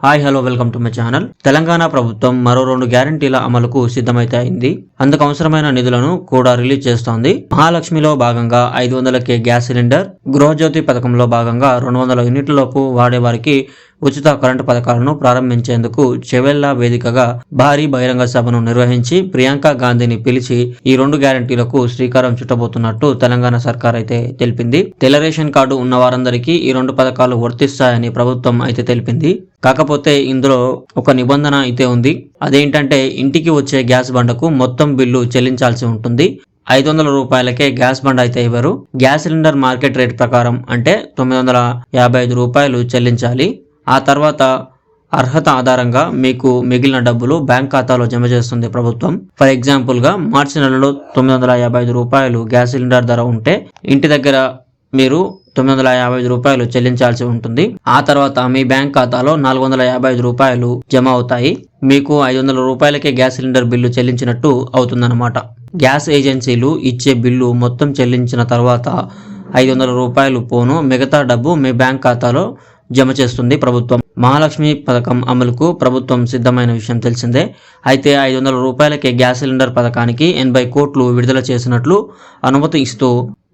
Hi hello welcome to my channel Telangana ప్రభుత్వం మరో రెండు గ్యారంటీల అమలుకు సిద్ధమైతే అయింది అందుకు అవసరమైన నిధులను కూడా రిలీజ్ చేస్తోంది. మహాలక్ష్మిలో భాగంగా ఐదు వందల కే గ్యాస్ సిలిండర్ గృహజ్యోతి పథకంలో భాగంగా రెండు వందల యూనిట్ల లోపు వాడే వారికి ఉచిత కరెంటు పథకాలను ప్రారంభించేందుకు చెవెల్లా వేదికగా భారీ బహిరంగ సభను నిర్వహించి ప్రియాంక గాంధీని పిలిచి ఈ రెండు గ్యారంటీలకు శ్రీకారం చుట్టబోతున్నట్టు తెలంగాణ సర్కార్ అయితే తెలిపింది. తెల్ల రేషన్ కార్డు ఉన్న వారందరికీ ఈ రెండు పథకాలు వర్తిస్తాయని ప్రభుత్వం అయితే తెలిపింది. కాకపోతే ఇందులో ఒక నిబంధన అయితే ఉంది. అదేంటంటే ఇంటికి వచ్చే గ్యాస్ బండకు మొత్తం బిల్లు చెల్లించాల్సి ఉంటుంది. ఐదు వందల రూపాయలకే గ్యాస్ బండ్ అయితే ఇవ్వరు. గ్యాస్ సిలిండర్ మార్కెట్ రేట్ ప్రకారం అంటే తొమ్మిది వందల యాభై ఐదు రూపాయలు చెల్లించాలి. ఆ తర్వాత అర్హత ఆధారంగా మీకు మిగిలిన డబ్బులు బ్యాంక్ ఖాతాలో జమ చేస్తుంది ప్రభుత్వం. ఫర్ ఎగ్జాంపుల్గా మార్చి నెలలో తొమ్మిది వందల యాభై ఐదు రూపాయలు గ్యాస్ సిలిండర్ ధర ఉంటే ఇంటి దగ్గర మీరు తొమ్మిది వందల యాభై ఐదు రూపాయలు చెల్లించాల్సి ఉంటుంది. ఆ తర్వాత మీ బ్యాంక్ ఖాతాలో నాలుగు వందల యాభై ఐదు రూపాయలు జమ అవుతాయి. మీకు ఐదు వందల రూపాయలకే గ్యాస్ సిలిండర్ బిల్లు చెల్లించినట్టు అవుతుందన్నమాట. గ్యాస్ ఏజెన్సీలు ఇచ్చే బిల్లు మొత్తం చెల్లించిన తర్వాత ఐదు వందల రూపాయలు పోను. మిగతా డబ్బు మీ బ్యాంక్ ఖాతాలో జమ చేస్తుంది ప్రభుత్వం. మహాలక్ష్మి పథకం అమలుకు ప్రభుత్వం సిద్ధమైన విషయం తెలిసిందే. అయితే ఐదు వందల రూపాయలకే గ్యాస్ సిలిండర్ పథకానికి ఎనభై కోట్లు విడుదల చేసినట్లు అనుమతి ఇస్తూ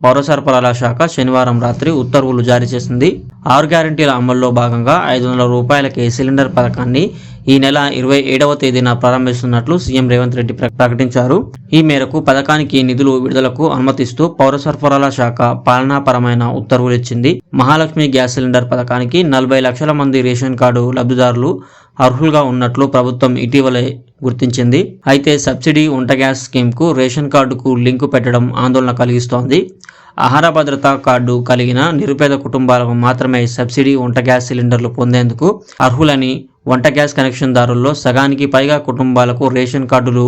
పౌర సరఫరాల శాఖ శనివారం రాత్రి ఉత్తర్వులు జారీ చేసింది. ఆరు గ్యారంటీల అమల్లో భాగంగా ఐదు వందల రూపాయలకే సిలిండర్ పథకాన్ని ఈ నెల ఇరవై ఏడవ తేదీన ప్రారంభిస్తున్నట్లు సీఎం రేవంత్ రెడ్డి ప్ర- ప్రకటించారు. ఈ మేరకు పథకానికి నిధులు విడుదలకు అనుమతిస్తూ పౌర సరఫరాల శాఖ పాలనాపరమైన ఉత్తర్వులు ఇచ్చింది. మహాలక్ష్మి గ్యాస్ సిలిండర్ పథకానికి నలభై లక్షల మంది రేషన్ కార్డు లబ్ధిదారులు అర్హులుగా ఉన్నట్లు ప్రభుత్వం ఇటీవలే గుర్తించింది. అయితే సబ్సిడీ వంట గ్యాస్ స్కీమ్కు రేషన్ కార్డుకు లింకు పెట్టడం ఆందోళన కలిగిస్తోంది. ఆహార భద్రత కార్డు కలిగిన నిరుపేద కుటుంబాలకు మాత్రమే సబ్సిడీ వంట గ్యాస్ సిలిండర్లు పొందేందుకు అర్హులని వంట గ్యాస్ కనెక్షన్దారుల్లో సగానికి పైగా కుటుంబాలకు రేషన్ కార్డులు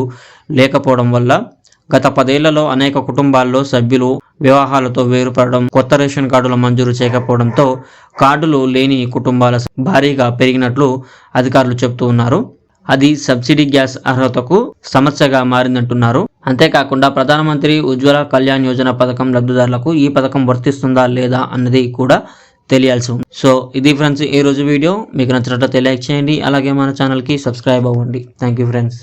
లేకపోవడం వల్ల గత పదేళ్ళలో అనేక కుటుంబాల్లో సభ్యులు వివాహాలతో వేరుపడడం కొత్త రేషన్ కార్డుల మంజూరు చేయకపోవడంతో కార్డులు లేని కుటుంబాల భారీగా పెరిగినట్లు అధికారులు చెబుతూ ఉన్నారు. అది సబ్సిడీ గ్యాస్ అర్హతకు సమస్యగా మారిందంటున్నారు. అంతేకాకుండా ప్రధానమంత్రి ఉజ్వల కళ్యాణ్ యోజన పథకం లబ్ధిదారులకు ఈ పథకం వర్తిస్తుందా లేదా అన్నది కూడా తెలియాల్సి ఉంది. సో ఇది ఫ్రెండ్స్ ఈ రోజు వీడియో. మీకు నచ్చినట్లయితే లైక్ చేయండి. అలాగే మన ఛానల్కి సబ్స్క్రైబ్ అవ్వండి. Thank you friends.